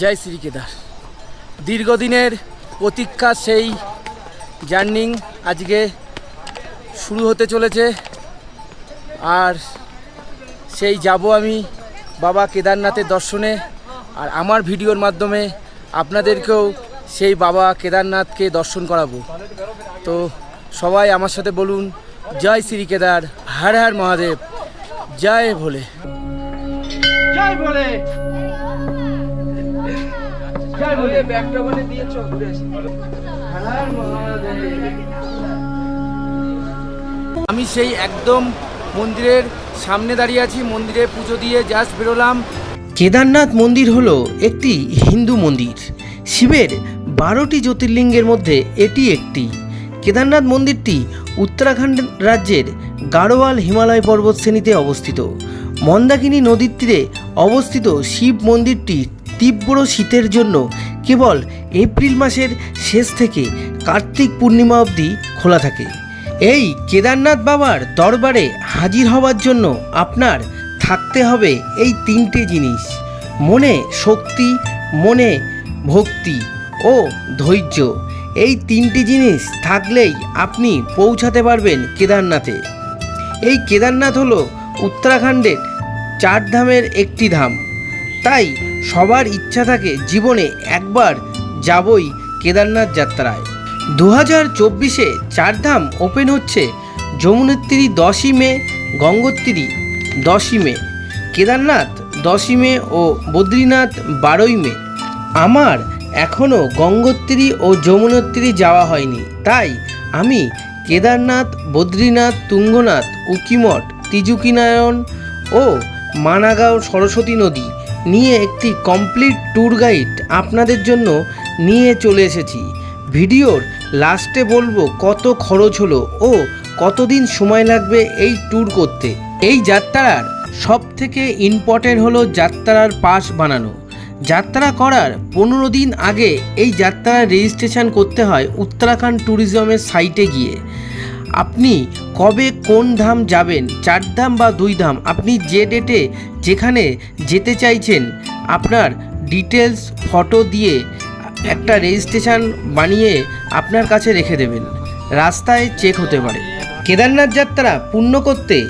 জয় শ্রী কেদার। দীর্ঘদিনের প্রতীক্ষা, সেই জার্নিং আজকে শুরু হতে চলেছে। আর সেই যাব আমি বাবা কেদারনাথের দর্শনে। আর আমার ভিডিওর মাধ্যমে আপনাদেরকেও সেই বাবা কেদারনাথকে দর্শন করাবো। তো সবাই আমার সাথে বলুন, জয় শ্রী কেদার, হর হর মহাদেব, জয় ভোলে। জয় ভোলে। ব্যাগটা বলে ঘুরে আসি আমি সেই একদম মন্দিরের সামনে দাঁড়িয়ে আছি মন্দিরে পুজো দিয়ে জাস্ট বেরোলাম। কেদারনাথ মন্দির হলো একটি হিন্দু মন্দির। শিবের বারোটি জ্যোতির্লিঙ্গের মধ্যে এটি একটি। কেদারনাথ মন্দিরটি উত্তরাখণ্ড রাজ্যের গাড়োয়াল হিমালয় পর্বত শ্রেণীতে অবস্থিত। মন্দাকিনী নদীর তীরে অবস্থিত শিব মন্দিরটি তীব্র শীতের জন্য কেবল এপ্রিল মাসের শেষ থেকে কার্তিক পূর্ণিমা অবধি খোলা থাকে। এই কেদারনাথ বাবার দরবারে হাজির হওয়ার জন্য আপনার থাকতে হবে এই তিনটে জিনিস। মনে শক্তি, মনে ভক্তি ও ধৈর্য। এই তিনটি জিনিস থাকলেই আপনি পৌঁছাতে পারবেন কেদারনাথে। এই কেদারনাথ হলো উত্তরাখণ্ডের চার ধামের একটি ধাম। তাই সবার ইচ্ছা থাকে জীবনে একবার যাবই কেদারনাথ যাত্রায়। দু হাজার চব্বিশে চারধাম ওপেন হচ্ছে যমুনেত্রী দশই মে, গঙ্গোত্রী দশই মে, কেদারনাথ দশই মে ও বদ্রীনাথ বারোই মে। আমার এখনও গঙ্গোত্রী ও যমুনোত্রী যাওয়া হয়নি, তাই আমি কেদারনাথ, বদ্রীনাথ, তুঙ্গনাথ উকিমঠ তিজুকিনায়ন ও মানাগাঁও সরস্বতী নদী নিয়ে একটি কমপ্লিট ট্যুর গাইড আপনাদের জন্য নিয়ে চলে এসেছি। ভিডিওর লাস্টে বলব কত খরচ হলো ও কতদিন সময় লাগবে এই ট্যুর করতে। এই যাত্রার সব থেকে ইম্পর্টেন্ট হলো যাত্রার পাস বানানো। যাত্রা করার পনেরো দিন আগে এই যাত্রার রেজিস্ট্রেশন করতে হয় উত্তরাখণ্ড ট্যুরিজমের সাইটে গিয়ে। আপনি কবে কোন ধাম যাবেন, চার ধাম বা দুই ধাম, আপনি যে ডেটে যেখানে যেতে চাইছেন, আপনার ডিটেলস ফটো দিয়ে একটা রেজিস্ট্রেশন বানিয়ে আপনার কাছে রেখে দেবেন। রাস্তায় চেক হতে পারে। কেদারনাথ যাত্রা পূর্ণ করতে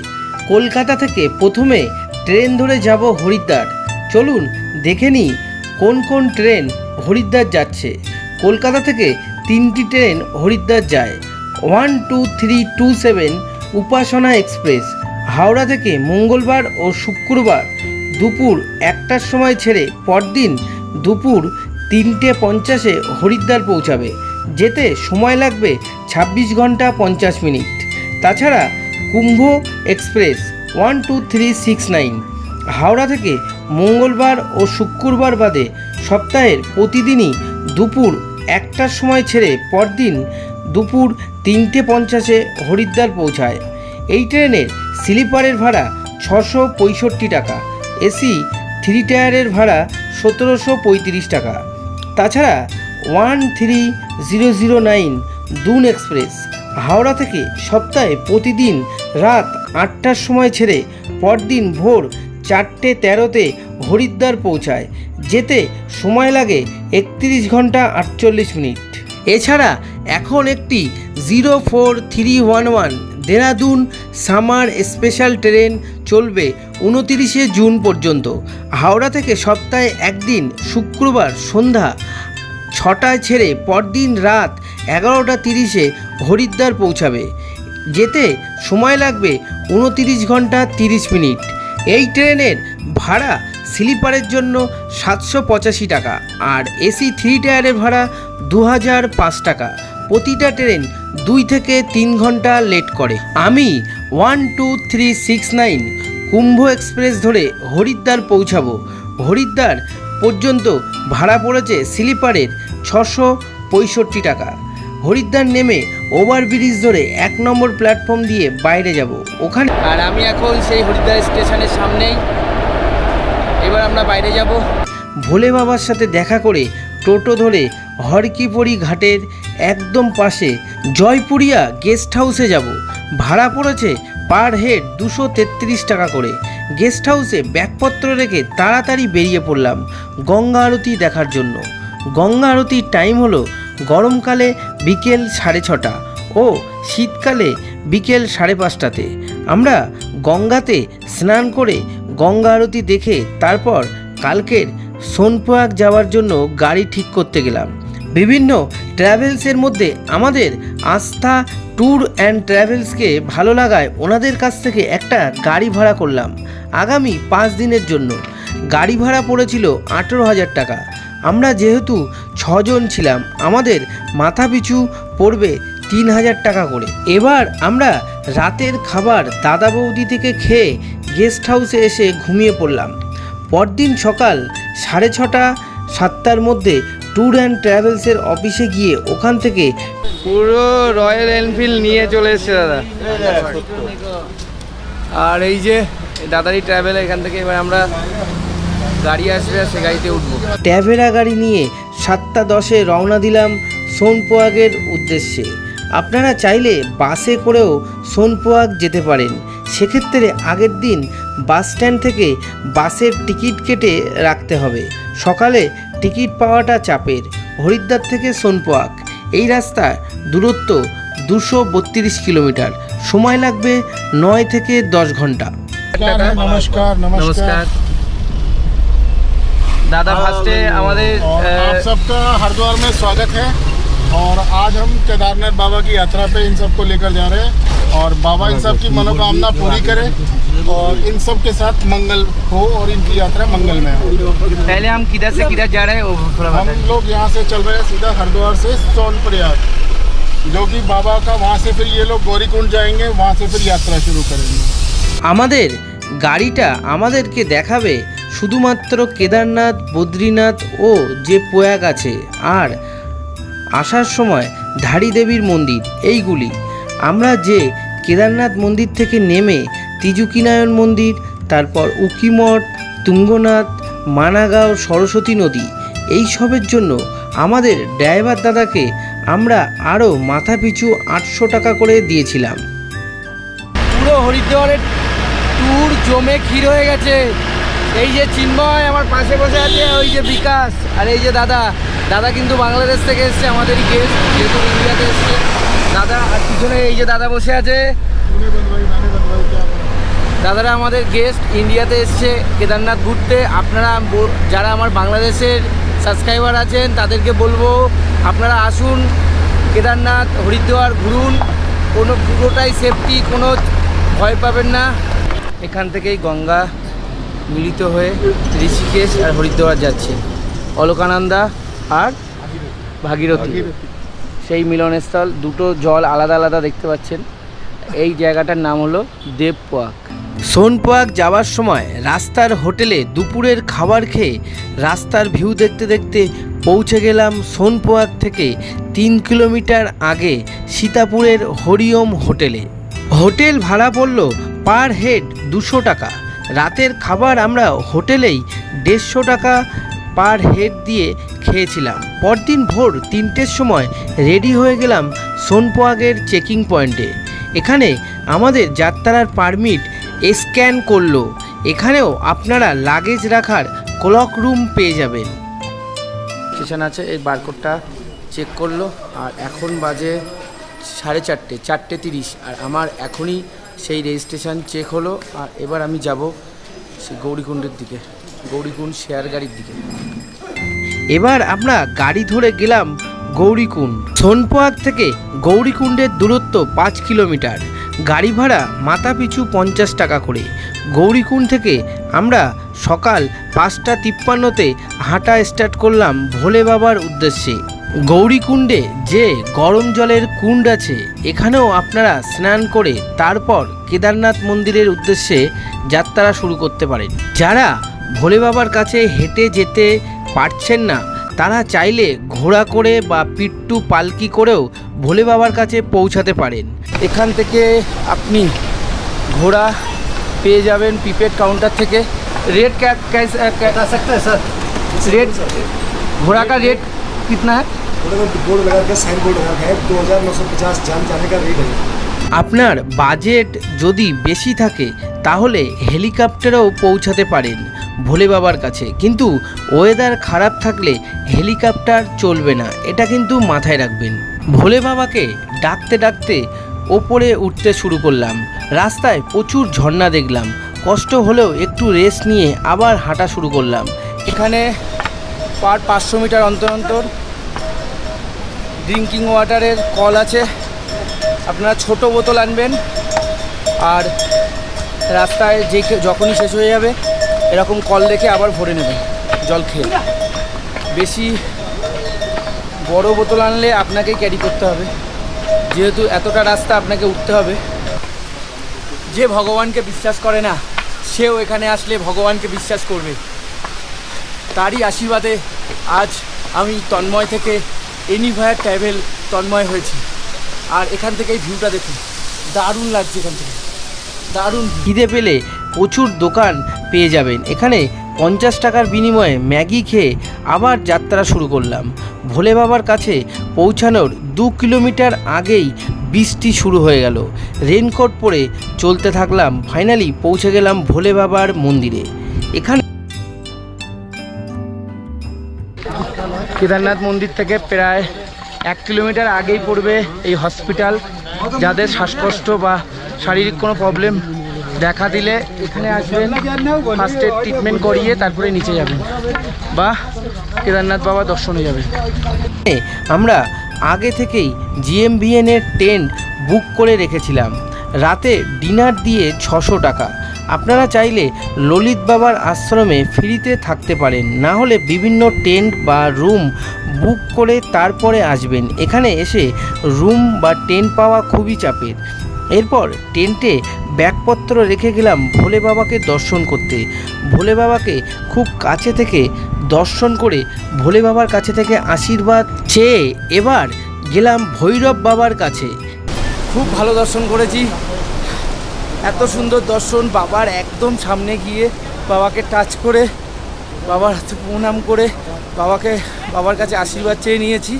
কলকাতা থেকে প্রথমে ট্রেন ধরে যাব হরিদ্বার। চলুন দেখে নিই কোন কোন ট্রেন হরিদ্বার যাচ্ছে। কলকাতা থেকে তিনটি ট্রেন হরিদ্বার যায়। One two three two seven Upasana express. Howrah থেকে মঙ্গলবার ও শুক্রবার দুপুর একটার সময় ছেড়ে পরদিন দুপুর তিনটে পঞ্চাশে হরিদ্বার পৌঁছাবে। যেতে সময় লাগবে ছাব্বিশ ঘণ্টা পঞ্চাশ মিনিট। তাছাড়া Kumbh express one two three six nine Howrah থেকে মঙ্গলবার ও শুক্রবার বাদে সপ্তাহের প্রতিদিনই দুপুর একটার সময় ছেড়ে পরদিন দুপুর তিনটে পঞ্চাশে হরিদ্বার পৌঁছায়। এই ট্রেনের স্লিপারের ভাড়া ছশো পঁয়ষট্টি টাকা, এসি থ্রি টায়ারের ভাড়া সতেরোশো পঁয়ত্রিশ টাকা। তাছাড়া one three zero zero nine Doon express. Howrah থেকে সপ্তাহে প্রতিদিন রাত আটটার সময় ছেড়ে পরদিন ভোর চারটে তেরোতে হরিদ্বার পৌঁছায়। যেতে সময় লাগে একত্রিশ ঘণ্টা আটচল্লিশ মিনিট। এছাড়া এখন একটি zero four three one one Dehradun summer special train চলবে উনতিরিশে জুন পর্যন্ত। হাওড়া থেকে সপ্তাহে একদিন, শুক্রবার সন্ধ্যা ছটায় ছেড়ে পরদিন রাত এগারোটা তিরিশে হরিদ্বার পৌঁছাবে। যেতে সময় লাগবে উনতিরিশ ঘণ্টা তিরিশ মিনিট। এই ট্রেনের ভাড়া স্লিপারের জন্য সাতশো পঁচাশি টাকা আর এসি থ্রি টায়ারের ভাড়া দু হাজার পাঁচ টাকা। প্রতিটা ট্রেন দুই থেকে তিন ঘণ্টা লেট করে। আমি one, two, three, six, nine Kumbh express ধরে হরিদ্বার পৌঁছাবো। হরিদ্বার পর্যন্ত ভাড়া পড়েছে স্লিপারের ছশো পঁয়ষট্টি টাকা। হরিদ্বার নেমে ওভারব্রিজ ধরে এক নম্বর প্ল্যাটফর্ম দিয়ে বাইরে যাব। ওখানে আর আমি এখন সেই হরিদ্বার স্টেশনের সামনেই এবার আমরা বাইরে যাব। ভোলে বাবার সাথে দেখা করে টোটো ধরে হরকিপড়ি ঘাটের একদম পাশে জয়পুরিয়া গেস্ট হাউসে যাব। ভাড়া পড়েছে পার হেড দুশো টাকা করে। গেস্ট হাউসে ব্যাগপত্র রেখে তাড়াতাড়ি বেরিয়ে পড়লাম গঙ্গা আরতি দেখার জন্য। গঙ্গা আরতির টাইম হলো গরমকালে বিকেল সাড়ে ছটা ও শীতকালে বিকেল সাড়ে পাঁচটাতে। আমরা গঙ্গাতে স্নান করে গঙ্গা আরতি দেখে তারপর কালকের সোনপ্রয়াগ যাওয়ার জন্য গাড়ি ঠিক করতে গেলাম। বিভিন্ন ট্রাভেলসের মধ্যে আমাদের আস্থা ট্যুর অ্যান্ড ট্রাভেলসকে ভালো লাগায় ওনাদের কাছ থেকে একটা গাড়ি ভাড়া করলাম আগামী পাঁচ দিনের জন্য। গাড়ি ভাড়া পড়েছিল আঠেরো হাজার টাকা। আমরা যেহেতু ছজন ছিলাম, আমাদের মাথা পিছু পড়বে তিন হাজার টাকা করে। এবার আমরা রাতের খাবার দাদা বৌদি থেকে খেয়ে গেস্ট হাউসে এসে ঘুমিয়ে পড়লাম। পরদিন সকাল সাড়ে ছটা সাতটার মধ্যে ট্যুর অ্যান্ড ট্রাভেলসের অফিসে গিয়ে ওখান থেকে পুরো রয়্যাল এনফিল্ড নিয়ে চলে এসছে দাদা। আর এই যে দাদারি ট্রাভেল এখান থেকে এবার আমরা গাড়ি আসবে আর সে গাড়িতে উঠবো। ট্যাভেরা গাড়ি নিয়ে সাতটা দশে রওনা দিলাম সোনপোয়াগের উদ্দেশ্যে। আপনারা চাইলে বাসে করেও সোনপোয়াগ যেতে পারেন। সেক্ষেত্রে আগের দিন বাস স্ট্যান্ড থেকে বাসের টিকিট কেটে রাখতে হবে সকালে টিকিট পাওয়াটা চাপের হরিদ্বার থেকে সোনপোয়াগ এই রাস্তার দূরত্ব দুশো বত্রিশ কিলোমিটার সময় লাগবে নয় থেকে দশ ঘন্টা नमस्कार नमस्कार নমস্কার দাদা ফার্স্টে আমাদের और आप আহ, सबका हरिद्वार में स्वागत है और आज हम केदारनाथ बाबा की यात्रा पे इन सबको लेकर जा रहे हैं और बाबा इन सब की मनोकामना पूरी करे और इन सब के साथ मंगल हो और इनकी यात्रा मंगल में हो पहले हम किधर से किधर जा रहे हैं वो थोड़ा हम बताइए लोग यहाँ से चल रहे हैं सीधा हरिद्वार से सोनप्रयाग जो कि बाबा का वहाँ से फिर ये लोग गौरीकुंड जाएंगे वहाँ से फिर यात्रा शुरू करेंगे আমাদের গাড়িটা আমাদেরকে দেখাবে শুধুমাত্র কেদারনাথ বদ্রীনাথ ও যে প্রয়াগ আছে আর আসার সময় ধারী দেবীর মন্দির, এইগুলি। আমরা যে কেদারনাথ মন্দির থেকে নেমে তিজুকিনায়ন মন্দির, তারপর উকিমঠ তুঙ্গনাথ, মানাগাঁও, সরস্বতী নদী, এই সবের জন্য আমাদের ড্রাইভার দাদাকে আমরা আরও মাথাপিছু আটশো টাকা করে দিয়েছিলাম। পুরো হরিদ্বারের ট্যুর জমে ক্ষীর হয়ে গেছে। এই যে চিন্ময় আমার পাশে বসে আছে, ওই যে বিকাশ আর এই যে দাদা। দাদা কিন্তু বাংলাদেশ থেকে এসছে, আমাদেরই গেস্ট যেহেতু ইন্ডিয়াতে এসছে। দাদা, আর পিছনে এই যে দাদা বসে আছে। দাদারা আমাদের গেস্ট ইন্ডিয়াতে এসছে, কেদারনাথ ঘুরতে। আপনারা যারা আমার বাংলাদেশের সাবস্ক্রাইবার আছেন, তাদেরকে বলব, আপনারা আসুন, কেদারনাথ, হরিদ্বার ঘুরুন। কোনো পুরোটাই সেফটি কোনো ভয় পাবেন না। এখান থেকেই গঙ্গা। মিলিত হয়ে ঋষিকেশ আর হরিদ্বার যাচ্ছে। অলকানন্দা আর ভাগীরথী। সেই মিলনস্থল, দুটো জল আলাদা আলাদা দেখতে পাচ্ছেন। এই জায়গাটার নাম হলো দেবপোয়াক। সোনপ্রয়াগ যাওয়ার সময় রাস্তার হোটেলে দুপুরের খাবার খেয়ে রাস্তার ভিউ দেখতে দেখতে পৌঁছে গেলাম সোনপ্রয়াগ থেকে তিন কিলোমিটার আগে সীতাপুরের হরিওম হোটেলে। হোটেল ভাড়া পড়ল পার হেড দুশো টাকা। রাতের খাবার আমরা হোটেলেই দেড়শো টাকা পার হেড দিয়ে খেয়েছিলাম। পরদিন ভোর তিনটের সময় রেডি হয়ে গেলাম সোনপ্রয়াগের চেকিং পয়েন্টে। এখানে আমাদের যাত্রার পারমিট স্ক্যান করল। এখানেও আপনারা লাগেজ রাখার ক্লক রুম পেয়ে যাবেন। স্টেশন আছে, এই বারকোডটা চেক করল, আর এখন বাজে সাড়ে চারটে চারটে তিরিশ, আর আমার এখনই সেই রেজিস্ট্রেশন চেক হলো আর এবার আমি যাব সেই গৌরীকুণ্ডের দিকে, গৌরীকুণ্ড শেয়ার গাড়ির দিকে। এবার আমরা গাড়ি ধরে গেলাম গৌরীকুণ্ড। সোনপোয়াগ থেকে গৌরীকুণ্ডের দূরত্ব পাঁচ কিলোমিটার। গাড়ি ভাড়া মাথা পিছু পঞ্চাশ টাকা করে। গৌরীকুণ্ড থেকে আমরা সকাল পাঁচটা তিপ্পান্নতে হাঁটা স্টার্ট করলাম ভোলে বাবার উদ্দেশ্যে। গৌরীকুণ্ডে যে গরম জলের কুণ্ড আছে এখানেও আপনারা স্নান করে তারপর কেদারনাথ মন্দিরের উদ্দেশ্যে যাত্রা শুরু করতে পারেন যারা ভোলে বাবার কাছে হেঁটে যেতে পারছেন না তারা চাইলে ঘোড়া করে বা পিট্টু পালকি করেও ভোলে বাবার কাছে পৌঁছাতে পারেন এখান থেকে আপনি ঘোড়া পেয়ে যাবেন প্রিপেড কাউন্টার থেকে रेट क्या कैसे बता सकते हैं सर रेट घोड़ा का रेट कितना है बोर्ड में बोर्ड लगा के साइन बोर्ड लगा के है दो हज़ार नौ सौ पचास जान जाने का रेट है আপনার বাজেট যদি বেশি থাকে তাহলে হেলিকপ্টারেও পৌঁছাতে পারেন ভোলে বাবার কাছে কিন্তু ওয়েদার খারাপ থাকলে হেলিকপ্টার চলবে না এটা কিন্তু মাথায় রাখবেন ভোলে বাবাকে ডাকতে ডাকতে ওপরে উঠতে শুরু করলাম রাস্তায় প্রচুর ঝর্ণা দেখলাম কষ্ট হলেও একটু রেস্ট নিয়ে আবার হাঁটা শুরু করলাম এখানে পার পাঁচশো মিটার অন্তর অন্তর ড্রিঙ্কিং ওয়াটারের কল আছে। আপনারা ছোট বোতল আনবেন আর রাস্তায় যে যখনই শেষ হয়ে যাবে, এরকম কল দেখে আবার ভরে নেবেন, জল খেয়ে। বেশি বড় বোতল আনলে আপনাকেই ক্যারি করতে হবে। যেহেতু এতটা রাস্তা আপনাকে উঠতে হবে। যে ভগবানকে বিশ্বাস করে না, সেও এখানে আসলে ভগবানকে বিশ্বাস করবে। তারই আশীর্বাদে আজ আমি তন্ময় থেকে এনিভায়ার ট্রাভেল তন্ময় হয়েছি। আর এখান থেকে এই ভিউটা দেখুন। দারুণ লাগছে এখান থেকে। দারুণ। খিদে পেলে প্রচুর দোকান পেয়ে যাবেন। এখানে পঞ্চাশ টাকার বিনিময়ে ম্যাগি খেয়ে আবার যাত্রা শুরু করলাম। ভোলে বাবার কাছে পৌঁছানোর দু কিলোমিটার আগেই বৃষ্টি শুরু হয়ে গেল। রেনকোট পরে চলতে থাকলাম। ফাইনালি পৌঁছে গেলাম ভোলে বাবার মন্দিরে। এখানে কেদারনাথ মন্দির থেকে প্রায় এক কিলোমিটার আগেই পড়বে এই হসপিটাল। যাদের শ্বাসকষ্ট বা শারীরিক কোনো প্রবলেম দেখা দিলে এখানে আসবেন ফার্স্ট এড ট্রিটমেন্ট করিয়ে তারপরে নিচে যাবেন বা কেদারনাথ বাবা দর্শনে যাবেন। আমরা আগে থেকেই জিএমভিএন এর টেন্ট বুক করে রেখেছিলাম। রাতে ডিনার দিয়ে ছশো টাকা। আপনারা চাইলে ললিত বাবার আশ্রমে ফ্রিতে থাকতে পারেন। না হলে বিভিন্ন টেন্ট বা রুম বুক করে তারপরে আসবেন। এখানে এসে রুম বা টেন্ট পাওয়া খুবই চাপের। এরপর টেন্টে ব্যাগপত্র রেখে গেলাম ভোলে বাবাকে দর্শন করতে। ভোলে বাবাকে খুব কাছে থেকে দর্শন করে ভোলে বাবার কাছে থেকে আশীর্বাদ চেয়ে এবার গেলাম ভৈরব বাবার কাছে। খুব ভালো দর্শন করেছি। এত সুন্দর দর্শন, বাবার একদম সামনে গিয়ে বাবাকে টাচ করে, বাবার হাতে প্রণাম করে, বাবাকে, বাবার কাছে আশীর্বাদ চেয়ে নিয়েছি।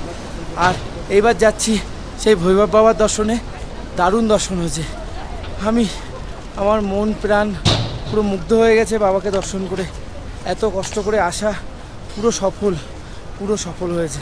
আর এইবার যাচ্ছি সেই ভৈরব বাবার দর্শনে। দারুণ দর্শন হয়েছে। আমি, আমার মন, প্রাণ পুরো মুগ্ধ হয়ে গেছে বাবাকে দর্শন করে। এত কষ্ট করে আসা পুরো সফল পুরো সফল হয়েছে।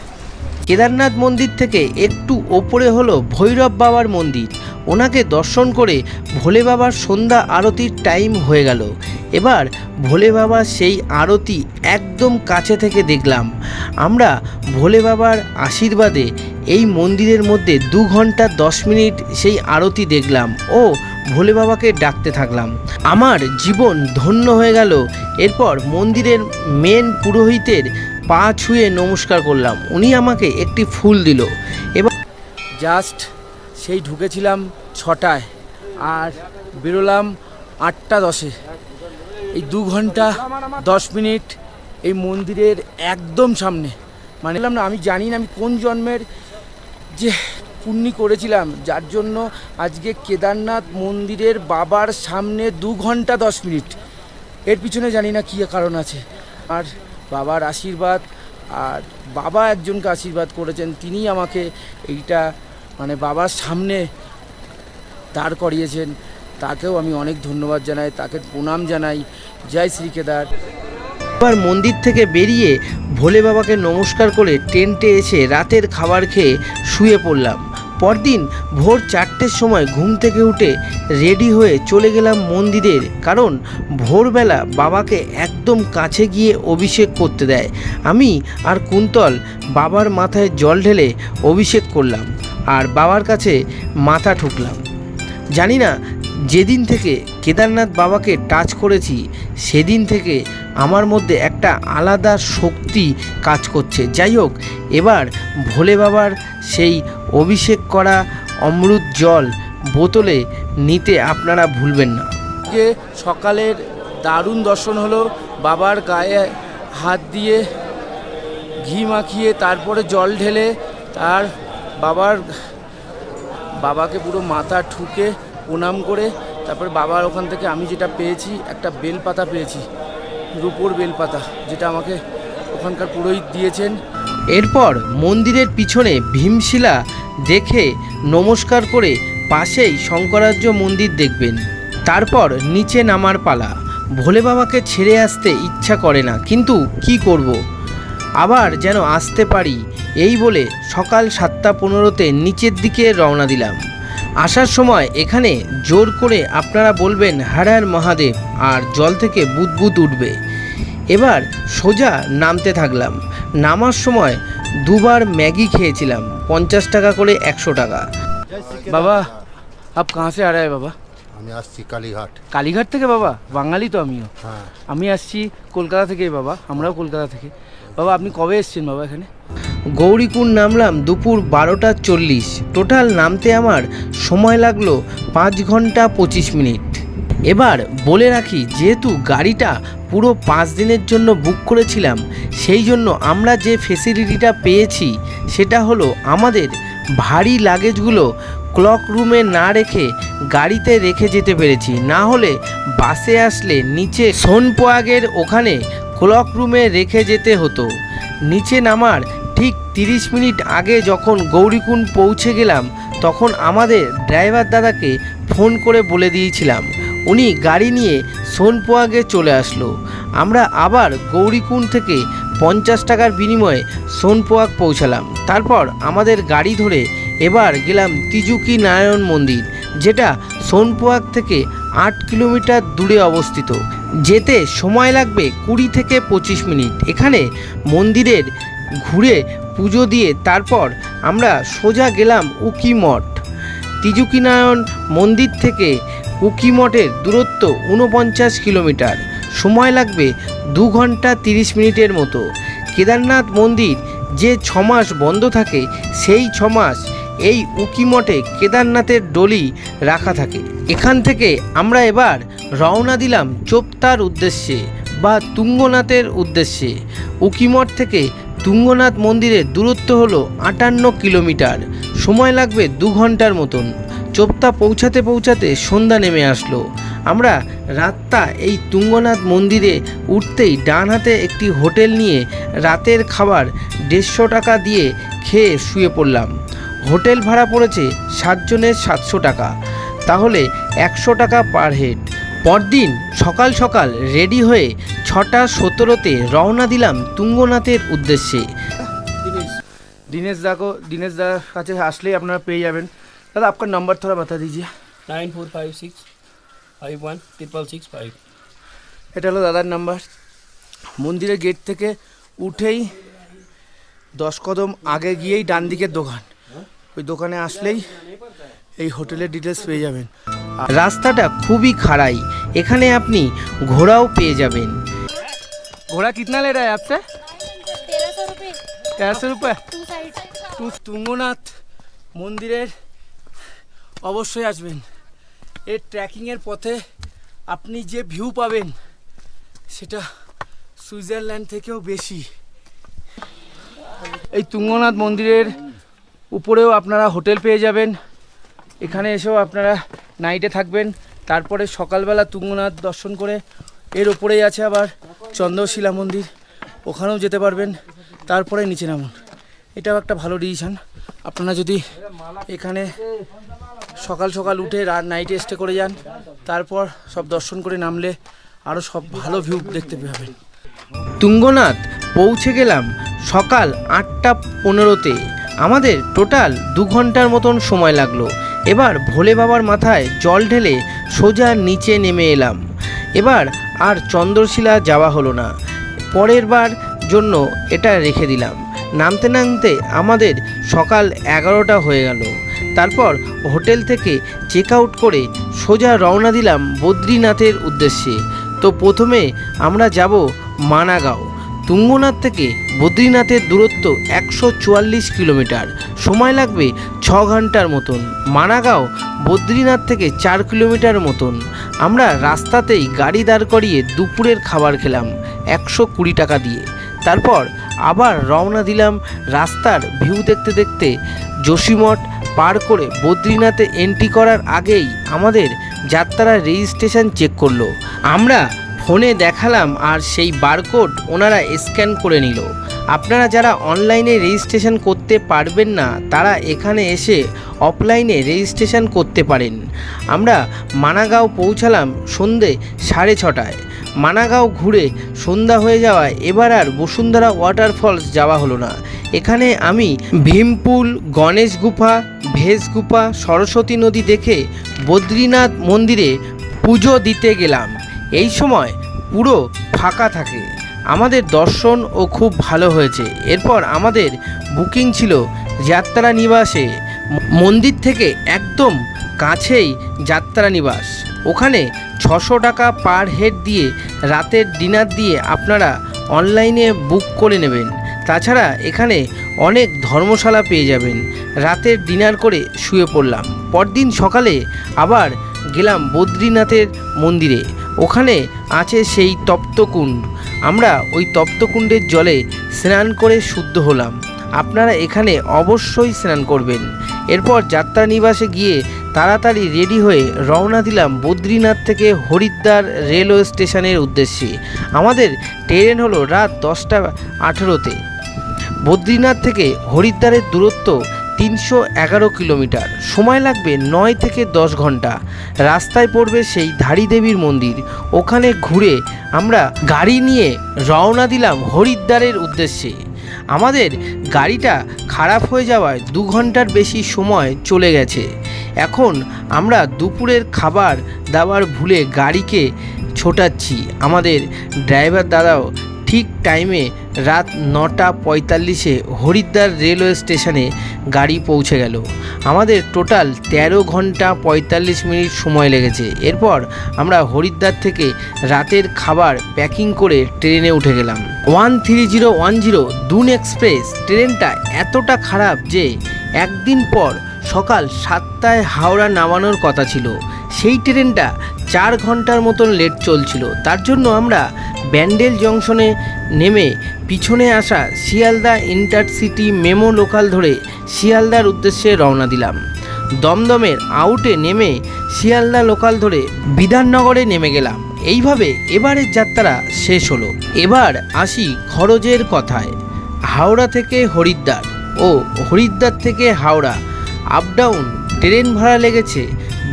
কেদারনাথ মন্দির থেকে একটু ওপরে হলো ভৈরব বাবার মন্দির। ওনাকে দর্শন করে ভোলে বাবার সন্ধ্যা আরতির টাইম হয়ে গেল। এবার ভোলে বাবার সেই আরতি একদম কাছে থেকে দেখলাম। আমরা ভোলে বাবার আশীর্বাদে এই মন্দিরের মধ্যে দু ঘণ্টা দশ মিনিট সেই আরতি দেখলাম ও ভোলে বাবাকে ডাকতে থাকলাম। আমার জীবন ধন্য হয়ে গেল। এরপর মন্দিরের মেন পুরোহিতের পা ছুঁয়ে নমস্কার করলাম। উনি আমাকে একটি ফুল দিল। এবার জাস্ট সেই ঢুকেছিলাম ছটায় আর বেরোলাম আটটা দশে। এই দু ঘণ্টা, দশ মিনিট এই মন্দিরের একদম সামনে। মানে না, আমি জানি না আমি কোন জন্মের যে পুণ্যি করেছিলাম, যার জন্য আজকে কেদারনাথ মন্দিরের বাবার সামনে দু ঘণ্টা, দশ মিনিট। এর পিছনে জানি না কী কারণ আছে। আর বাবার আশীর্বাদ, আর বাবা একজনকে আশীর্বাদ করেছেন তিনি আমাকে এইটা মানে বাবার সামনে দাঁড় করিয়েছেন। তাকেও আমি অনেক ধন্যবাদ জানাই, তাকে প্রণাম জানাই। জয় শ্রী কেদার। এবার মন্দির থেকে বেরিয়ে ভোলে বাবাকে নমস্কার করে টেন্টে এসে রাতের খাবার খেয়ে শুয়ে পড়লাম। পরদিন ভোর চারটের সময় ঘুম থেকে উঠে রেডি হয়ে চলে গেলাম মন্দিরের, কারণ ভোরবেলা বাবাকে একদম কাছে গিয়ে অভিষেক করতে দেয়। আমি আর কুন্তল বাবার মাথায় জল ঢেলে অভিষেক করলাম। আর বাবার কাছে মাথা ঠুকলাম। জানি না যেদিন থেকে কেদারনাথ বাবাকে টাচ করেছি, সেদিন থেকে আমার মধ্যে একটা আলাদা শক্তি কাজ করছে। যাই হোক, এবার ভোলে বাবার সেই অভিষেক করা অমৃত জল বোতলে নিতে আপনারা ভুলবেন না। যে সকালের দারুণ দর্শন হলো, বাবার গায়ে হাত দিয়ে ঘি মাখিয়ে তারপরে জল ঢেলে তার বাবার, বাবাকে পুরো মাথা ঠুকে প্রণাম করে তারপরে বাবার ওখান থেকে আমি যেটা পেয়েছি, একটা বেলপাতা পেয়েছি, রূপোর বেলপাতা, যেটা আমাকে ওখানকার পুরোহিত দিয়েছেন। এরপর মন্দিরের পিছনে ভীমশিলা দেখে নমস্কার করে পাশেই শঙ্করাজ্য মন্দির দেখবেন। তারপর নিচে নামার পালা। ভোলে বাবাকে ছেড়ে আসতে ইচ্ছা করে না, কিন্তু কি করব। আবার যেন আসতে পারি এই বলে সকাল সাতটা পনেরোতে নিচের দিকে রওনা দিলাম। আসার সময় এখানে জোর করে আপনারা বলবেন হার হার মহাদেব আর জল থেকে বুদবুদ উঠবে। এবার সোজা নামতে থাকলাম। নামার সময় দুবার ম্যাগি খেয়েছিলাম পঞ্চাশ টাকা করে একশো টাকা। বাবা আপ কাহা সে আ রা হ্যায় বাবা? আমি আসছি কালীঘাট। কালীঘাট থেকে বাবা? বাঙালি তো আমিও। হ্যাঁ। আমি আসছি কলকাতা থেকে বাবা আমরাও কলকাতা থেকে। বাবা আপনি কবে এসেছেন বাবা এখানে? গৌরীকুণ্ড নামলাম দুপুর বারোটা চল্লিশ। টোটাল নামতে আমার সময় লাগল পাঁচ ঘণ্টা পঁচিশ মিনিট। এবার বলে রাখি, যেহেতু গাড়িটা পুরো পাঁচ দিনের জন্য বুক করেছিলাম, সেই জন্য আমরা যে ফেসিলিটিটা পেয়েছি, সেটা হলো আমাদের ভারী লাগেজগুলো ক্লক রুমে না রেখে গাড়িতে রেখে যেতে পেরেছি। না হলে বাসে আসলে নিচে সোনপোয়াগের ওখানে ক্লক রুমে রেখে যেতে হতো। নিচে নামার তিরিশ মিনিট আগে যখন গৌরীকুণ্ড পৌঁছে গেলাম, তখন আমাদের ড্রাইভার দাদাকে ফোন করে বলে দিয়েছিলাম। উনি গাড়ি নিয়ে সোনপোয়াগে চলে আসলো। আমরা আবার গৌরীকুণ্ড থেকে পঞ্চাশ টাকার বিনিময়ে সোনপোয়াগ পৌঁছালাম। তারপর আমাদের গাড়ি ধরে এবার গেলাম তিজুকি নারায়ণ মন্দির, যেটা সোনপোয়াগ থেকে আট কিলোমিটার দূরে অবস্থিত। যেতে সময় লাগবে কুড়ি থেকে পঁচিশ মিনিট। এখানে মন্দিরের ঘুরে পুজো দিয়ে তারপর আমরা সোজা গেলাম উকি মঠ। তিজুকিনারায়ণ মন্দির থেকে উকি মঠের দূরত্ব উনপঞ্চাশ কিলোমিটার। সময় লাগবে দু ঘণ্টা তিরিশ মিনিটের মতো। কেদারনাথ মন্দির যে ছমাস বন্ধ থাকে, সেই ছমাস এই উকিমঠে কেদারনাথের ডলি রাখা থাকে। এখান থেকে আমরা এবার রওনা দিলাম চোপতার উদ্দেশ্যে বা তুঙ্গনাথের উদ্দেশ্যে। উকিমঠ থেকে তুঙ্গনাথ মন্দিরের দূরত্ব হলো আটান্ন কিলোমিটার। সময় লাগবে দু ঘণ্টার মতন। চোপতা পৌঁছাতে পৌঁছাতে সন্ধ্যা নেমে আসলো। আমরা রাতটা এই তুঙ্গনাথ মন্দিরে উঠতেই ডান হাতে একটি হোটেল নিয়ে রাতের খাবার দেড়শো টাকা দিয়ে খেয়ে শুয়ে পড়লাম। হোটেল ভাড়া পড়েছে সাতজনের সাতশো টাকা। তাহলে একশো টাকা পার হেড। পরদিন সকাল সকাল রেডি হয়ে ছটা সতেরোতে রওনা দিলাম তুঙ্গনাথের উদ্দেশ্যে। দিনেশ দাকে দিনেশ দা কাছে আসলেই আপনারা পেয়ে যাবেন। দাদা আপনার নম্বর থোড়া বাতা দিজিয়ে nine four five six five one triple six five. এটা হলো দাদার নাম্বার মন্দিরের গেট থেকে উঠেই দশ কদম আগে গিয়েই ডান দিকের দোকান। ওই দোকানে আসলেই এই হোটেলের ডিটেলস পেয়ে যাবেন। রাস্তাটা খুবই খাড়াই। এখানে আপনি ঘোড়াও পেয়ে যাবেন। ঘোড়া কিতনা লে রায় আপসে? তেরোশো রুপে। তুঙ্গনাথ মন্দিরের অবশ্যই আসবেন। এর ট্রেকিংয়ের পথে আপনি যে ভিউ পাবেন সেটা সুইজারল্যান্ড থেকেও বেশি। এই তুঙ্গনাথ মন্দিরের উপরেও আপনারা হোটেল পেয়ে যাবেন। এখানে এসেও আপনারা নাইটে থাকবেন। তারপরে সকালবেলা তুঙ্গনাথ দর্শন করে এর ওপরেই আছে আবার চন্দ্রশিলা মন্দির। ওখানেও যেতে পারবেন, তারপরে নিচে নামুন। এটাও একটা ভালো ডিসিশন আপনারা যদি এখানে সকাল সকাল উঠে রাত নাইটে স্টে করে যান, তারপর সব দর্শন করে নামলে আরও সব ভালো ভিউ দেখতে পাবেন। তুঙ্গনাথ, পৌঁছে গেলাম সকাল আটটা পনেরোতে। আমাদের টোটাল দু ঘণ্টার মতন সময় লাগল। এবার ভোলে বাবার মাথায় জল ঢেলে সোজা নিচে নেমে এলাম। এবার আর চন্দ্রশিলা যাওয়া হলো না। পরের বার জন্য এটা রেখে দিলাম। নামতে নামতে আমাদের সকাল এগারোটা হয়ে গেল। তারপর হোটেল থেকে চেক আউট করে সোজা রওনা দিলাম বদ্রীনাথের উদ্দেশ্যে। তো প্রথমে আমরা যাব মানাগাঁও। তুঙ্গনাথ থেকে বদ্রীনাথের দূরত্ব একশো চুয়াল্লিশ কিলোমিটার। সময় লাগবে ছ ঘণ্টার মতন। মানাগাঁও বদ্রীনাথ থেকে চার কিলোমিটার মতন। আমরা রাস্তাতেই গাড়ি দাঁড় করিয়ে দুপুরের খাবার খেলাম একশো কুড়ি টাকা দিয়ে। তারপর আবার রওনা দিলাম রাস্তার ভিউ দেখতে দেখতে যোশীমঠ পার করে বদ্রীনাথে এন্ট্রি করার আগেই আমাদের যাত্রার রেজিস্ট্রেশন চেক করল। আমরা ফোনে দেখালাম আর সেই বারকোড ওনারা স্ক্যান করে নিল। আপনারা যারা অনলাইনে রেজিস্ট্রেশন করতে পারবেন না, তারা এখানে এসে অফলাইনে রেজিস্ট্রেশন করতে পারেন। আমরা মানাগাঁও পৌঁছালাম সন্ধে সাড়ে ছটায়। মানাগাঁও ঘুরে সন্ধ্যা হয়ে যাওয়ায় এবার আর বসুন্ধরা ওয়াটারফলস যাওয়া হলো না। এখানে আমি ভীমপুল, গণেশ গুফা, ভেজ গুফা, সরস্বতী নদী দেখে বদ্রীনাথ মন্দিরে পুজো দিতে গেলাম। এই সময় পুরো ফাঁকা থাকে। আমাদের দর্শন ও খুব ভালো হয়েছে। এরপর আমাদের বুকিং ছিল যাত্রা নিবাসে। মন্দির থেকে একদম কাছেই যাত্রা নিবাস। ওখানে ছশো টাকা পার হেড দিয়ে রাতের ডিনার দিয়ে আপনারা অনলাইনে বুক করে নেবেন। তাছাড়া এখানে অনেক ধর্মশালা পেয়ে যাবেন। রাতের ডিনার করে শুয়ে পড়লাম। পরদিন সকালে আবার গেলাম বদ্রীনাথের মন্দিরে। ওখানে আছে সেই তপ্তকুণ্ড আমরা ওই তপ্তকুণ্ডের জলে স্নান করে শুদ্ধ হলাম। আপনারা এখানে অবশ্যই স্নান করবেন। এরপর যাত্রা নিবাসে গিয়ে তাড়াতাড়ি রেডি হয়ে রওনা দিলাম বদ্রীনাথ থেকে হরিদ্বার রেলওয়ে স্টেশনের উদ্দেশ্যে। আমাদের ট্রেন হলো রাত দশটা আঠেরোতে। বদ্রীনাথ থেকে হরিদ্বারের দূরত্ব তিনশো এগারো কিলোমিটার। সময় লাগবে নয় থেকে দশ ঘণ্টা। রাস্তায় পড়বে সেই ধারী দেবীর মন্দির। ওখানে ঘুরে আমরা গাড়ি নিয়ে রওনা দিলাম হরিদ্বারের উদ্দেশ্যে। আমাদের গাড়িটা খারাপ হয়ে যাওয়ায় দু ঘণ্টার বেশি সময় চলে গেছে। এখন আমরা দুপুরের খাবার দাবার ভুলে গাড়িকে ছোটাচ্ছি। আমাদের ড্রাইভার দাদাও ঠিক টাইমে রাত নটা পঁয়তাল্লিশে হরিদ্বার রেলওয়ে স্টেশনে গাড়ি পৌঁছে গেল। আমাদের টোটাল তেরো ঘণ্টা পঁয়তাল্লিশ মিনিট সময় লেগেছে। এরপর আমরা হরিদ্বার থেকে রাতের খাবার প্যাকিং করে ট্রেনে উঠে গেলাম। One three zero one zero Doon express ট্রেনটা এতটা খারাপ যে একদিন পর সকাল সাতটায় হাওড়া নামানোর কথা ছিল। সেই ট্রেনটা চার ঘণ্টার মতন লেট চলছিল। তার জন্য আমরা ব্যান্ডেল জংশনে নেমে পিছনে আসা শিয়ালদা ইন্টারসিটি মেমো লোকাল ধরে শিয়ালদার উদ্দেশ্যে রওনা দিলাম। দমদমের আউটে নেমে শিয়ালদা লোকাল ধরে বিধাননগরে নেমে গেলাম। এইভাবে এবারের যাত্রা শেষ হলো। এবার আসি খরচের কথায়। হাওড়া থেকে হরিদ্বার ও হরিদ্বার থেকে হাওড়া আপ ডাউন ট্রেন ভাড়া লেগেছে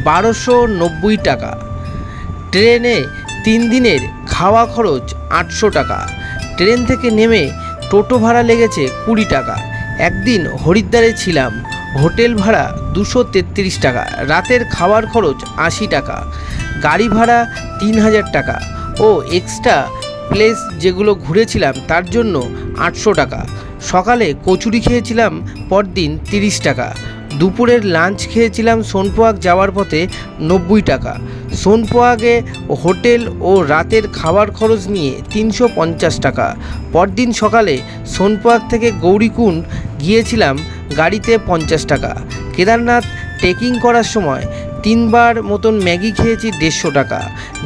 বারোশো নব্বই টাকা। ট্রেনে তিন দিনের খাওয়া খরচ আটশো টাকা। ট্রেন থেকে নেমে টোটো ভাড়া লেগেছে কুড়ি টাকা। একদিন হরিদ্বারে ছিলাম, হোটেল ভাড়া দুশো তেত্রিশ টাকা, রাতের খাওয়ার খরচ আশি টাকা। গাড়ি ভাড়া তিন হাজার টাকা ও এক্সট্রা প্লেস যেগুলো ঘুরেছিলাম তার জন্য আটশো টাকা। সকালে কচুরি খেয়েছিলাম পরদিন তিরিশ টাকা। দুপুরের লাঞ্চ খেয়েছিলাম সোনপোয়াগ যাওয়ার পথে নব্বই টাকা। সোনপোয়াগে হোটেল ও রাতের খাবার খরচ নিয়ে তিনশো পঞ্চাশ টাকা। পরদিন সকালে সোনপোয়াগ থেকে গৌরীকুণ্ড গিয়েছিলাম গাড়িতে পঞ্চাশ টাকা। কেদারনাথ ট্রেকিং করার সময় তিনবার মতন ম্যাগি খেয়েছি দেড়শো টাকা।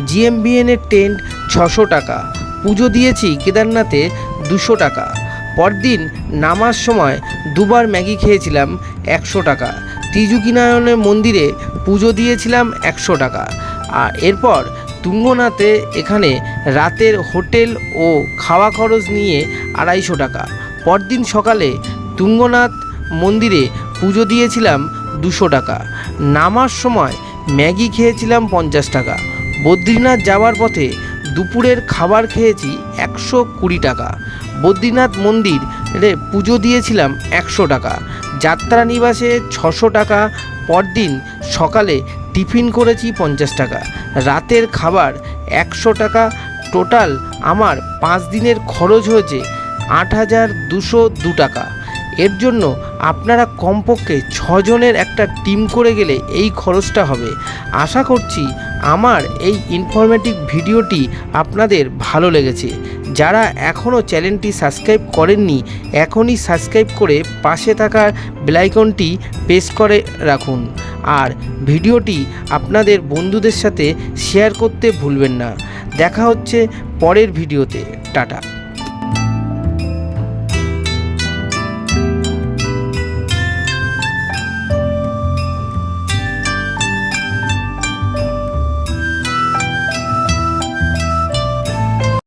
জিএমবিএনের টেন্ট ছশো টাকা। পুজো দিয়েছি কেদারনাথে দুশো টাকা। পরদিন নামার সময় দুবার ম্যাগি খেয়েছিলাম একশো টাকা। ত্রিযুকিনারায়ণের মন্দিরে পুজো দিয়েছিলাম একশো টাকা। আর এরপর তুঙ্গনাথে এখানে রাতের হোটেল ও খাওয়া খরচ নিয়ে আড়াইশো টাকা। পরদিন সকালে তুঙ্গনাথ মন্দিরে পুজো দিয়েছিলাম দুশো টাকা। নামার সময় ম্যাগি খেয়েছিলাম পঞ্চাশ টাকা। বদ্রীনাথ যাওয়ার পথে দুপুরের খাবার খেয়েছি একশো কুড়ি টাকা। বদ্রীনাথ মন্দির রে পুজো দিয়েছিলাম একশো টাকা। যাত্রা নিবাসে ছশো টাকা, পরদিন সকালে টিফিন করেছি পঞ্চাশ টাকা। রাতের খাবার একশো টাকা, টোটাল আমার পাঁচ দিনের খরচ হয়েছে আট হাজার দুশো দু টাকা। এর জন্য আপনারা কমপক্ষে ছজনের একটা টিম করে গেলে এই খরচটা হবে। আশা করছি আমার এই ইনফরমেটিভ ভিডিওটি আপনাদের ভালো লেগেছে। যারা এখনও চ্যানেলটি সাবস্ক্রাইব করেননি, এখনই সাবস্ক্রাইব করে পাশে থাকা বেলাইকনটি প্রেস করে রাখুন। আর ভিডিওটি আপনাদের বন্ধুদের সাথে শেয়ার করতে ভুলবেন না। দেখা হচ্ছে পরের ভিডিওতে। টাটা।